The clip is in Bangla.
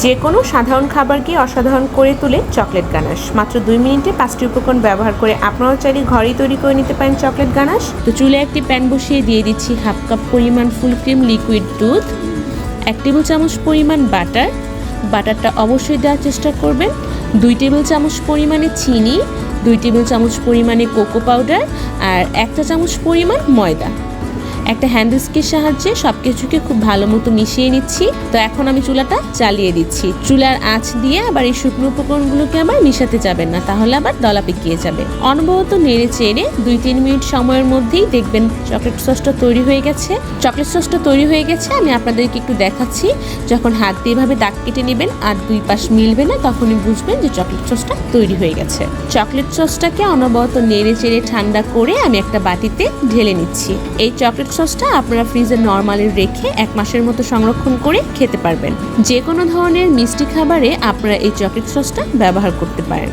যে কোনো সাধারণ খাবারকে অসাধারণ করে তুলে চকলেট গানাশ। মাত্র দুই মিনিটে পাঁচটি উপকরণ ব্যবহার করে আপনারাও চাইলে ঘরেই তৈরি করে নিতে পারেন চকলেট গানাশ। তো চুলে একটি প্যান বসিয়ে দিয়ে দিচ্ছি হাফ কাপ পরিমাণ ফুল ক্রিম লিকুইড দুধ, এক টেবিল চামচ পরিমাণ বাটার। বাটারটা অবশ্যই দেওয়ার চেষ্টা করবেন। দুই টেবিল চামচ পরিমাণে চিনি, দুই টেবিল চামচ পরিমাণে কোকো পাউডার আর একটা চামচ পরিমাণ ময়দা। একটা হ্যান্ডস্কের সাহায্যে সব কিছুকে খুব ভালো মতো মিশিয়ে নিচ্ছি। তো এখন আমি চুলাটা চালিয়ে দিচ্ছি। চুলার আঁচ দিয়ে আবার এই শুকনো উপকরণগুলোকে আবার মিশাতে যাবেন না, তাহলে আবার দলা পেকিয়ে যাবে। অনবরত নেড়ে চেড়ে দুই তিন মিনিট সময়ের মধ্যেই দেখবেন চকলেট সসটা তৈরি হয়ে গেছে। চকলেট সসটা তৈরি হয়ে গেছে, আমি আপনাদেরকে একটু দেখাচ্ছি। যখন হাত দিয়ে এভাবে দাগ কেটে নেবেন আর দুই পাশ মিলবে না, তখনই বুঝবেন যে চকলেট সসটা তৈরি হয়ে গেছে। চকলেট সসটাকে অনবরত নেড়ে চেড়ে ঠান্ডা করে আমি একটা বাটিতে ঢেলে নিচ্ছি। এই চকলেট সসটা আপনারা ফ্রিজে নর্মালি রেখে এক মাসের মতো সংরক্ষণ করে খেতে পারবেন। যে কোনো ধরনের মিষ্টি খাবারে আপনারা এই চকলেট সসটা ব্যবহার করতে পারেন।